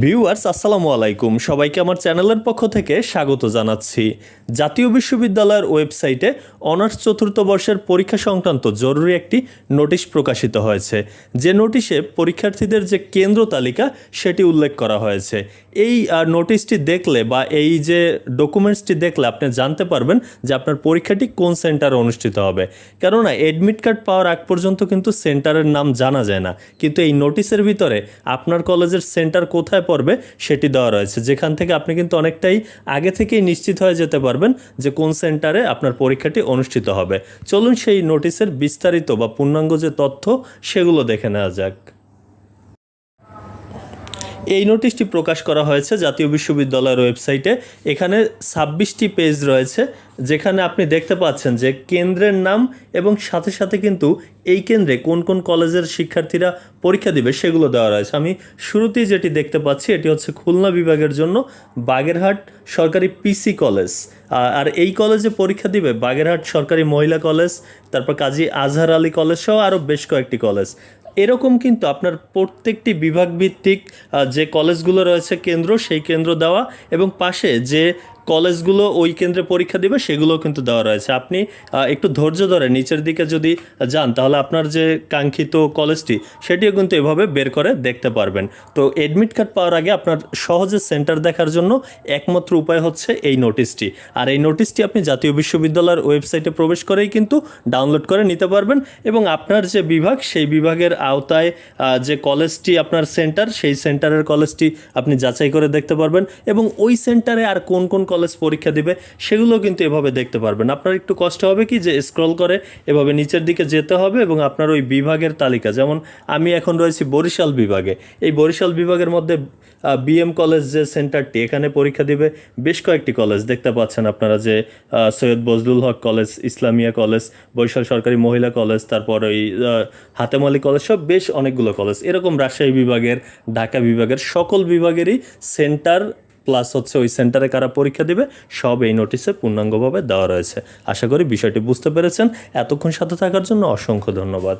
Viewers আসসালামু আলাইকুম। সবাইকে আমার চ্যানেলের পক্ষ থেকে স্বাগত জানাচ্ছি। জাতীয় বিশ্ববিদ্যালয়ের ওয়েবসাইটে অনার্স চতুর্থ বর্ষের পরীক্ষা সংক্রান্ত জরুরি একটি নোটিশ প্রকাশিত হয়েছে। যে নোটিশে পরীক্ষার্থীদের যে কেন্দ্র তালিকা, সেটি উল্লেখ করা হয়েছে। এই নোটিশটি দেখলে বা এই যে ডকুমেন্টসটি দেখলে আপনি জানতে পারবেন যে আপনার পরীক্ষাটি কোন সেন্টারে অনুষ্ঠিত হবে। কেননা এডমিট কার্ড পাওয়ার আগ পর্যন্ত কিন্তু সেন্টারের নাম জানা যায় না। কিন্তু এই নোটিশের ভিতরে আপনার কলেজের সেন্টার কোথায় পড়বে সেটি দেওয়া রয়েছে। যেখান থেকে আপনি কিন্তু অনেকটাই আগে থেকেই নিশ্চিত হয়ে যেতে পারবেন যে কোন সেন্টারে আপনার পরীক্ষাটি অনুষ্ঠিত হবে। চলুন সেই নোটিশের বিস্তারিত বা পূর্ণাঙ্গ যে তথ্য, সেগুলো দেখে নেওয়া যাক। এই নোটিশটি প্রকাশ করা হয়েছে জাতীয় বিশ্ববিদ্যালয়ের ওয়েবসাইটে। এখানে ছাব্বিশটি পেজ রয়েছে, যেখানে আপনি দেখতে পাচ্ছেন যে কেন্দ্রের নাম এবং সাথে সাথে কিন্তু এই কেন্দ্রে কোন কোন কলেজের শিক্ষার্থীরা পরীক্ষা দিবে সেগুলো দেওয়া রয়েছে। আমি শুরুতেই যেটি দেখতে পাচ্ছি, এটি হচ্ছে খুলনা বিভাগের জন্য বাগেরহাট সরকারি পিসি কলেজ। আর এই কলেজে পরীক্ষা দিবে বাগেরহাট সরকারি মহিলা কলেজ, তারপর কাজী আজহার আলী কলেজ সহ আরও বেশ কয়েকটি কলেজ। এরকম কিন্তু আপনার প্রত্যেকটি বিভাগভিত্তিক যে কলেজগুলো রয়েছে কেন্দ্র, সেই কেন্দ্র দেওয়া এবং পাশে যে কলেজগুলো ওই কেন্দ্রে পরীক্ষা দিবে, সেগুলোও কিন্তু দেওয়া রয়েছে। আপনি একটু ধৈর্য ধরে নিচের দিকে যদি যান, তাহলে আপনার যে কাঙ্ক্ষিত কলেজটি, সেটিও কিন্তু এভাবে বের করে দেখতে পারবেন। তো এডমিট কার্ড পাওয়ার আগে আপনার সহজে সেন্টার দেখার জন্য একমাত্র উপায় হচ্ছে এই নোটিশটি আর এই নোটিশটি আপনি জাতীয় বিশ্ববিদ্যালয়ের ওয়েবসাইটে প্রবেশ করেই কিন্তু ডাউনলোড করে নিতে পারবেন এবং আপনার যে বিভাগ, সেই বিভাগের আওতায় যে কলেজটি আপনার সেন্টার সেই সেন্টারের কলেজটি আপনি যাচাই করে দেখতে পারবেন এবং ওই সেন্টারে আর কোন কোন কলেজ পরীক্ষা দিবে সেগুলো কিন্তু এভাবে দেখতে পারবেন। আপনার একটু কষ্ট হবে কি যে স্ক্রল করে এভাবে নিচের দিকে যেতে হবে এবং আপনার ওই বিভাগের তালিকা যেমন আমি এখন রয়েছি বরিশাল বিভাগে। এই বরিশাল বিভাগের মধ্যে বিএম কলেজ যে সেন্টারটি এখানে পরীক্ষা দিবে বেশ কয়েকটি কলেজ দেখতে পাচ্ছেন আপনারা যে সৈয়দ বজলুল হক কলেজ ইসলামিয়া কলেজ বরিশাল সরকারি মহিলা কলেজ তারপর ওই আহ, হাতেম আলী কলেজ সব বেশ অনেকগুলো কলেজ এরকম রাজশাহী বিভাগের ঢাকা বিভাগের সকল বিভাগেরই সেন্টার প্লাস হচ্ছে ওই সেন্টারে কারা পরীক্ষা দেবে, সব এই নোটিশে পূর্ণাঙ্গভাবে দেওয়া রয়েছে। আশা করি বিষয়টি বুঝতে পেরেছেন। এতক্ষণ সাথে থাকার জন্য অসংখ্য ধন্যবাদ।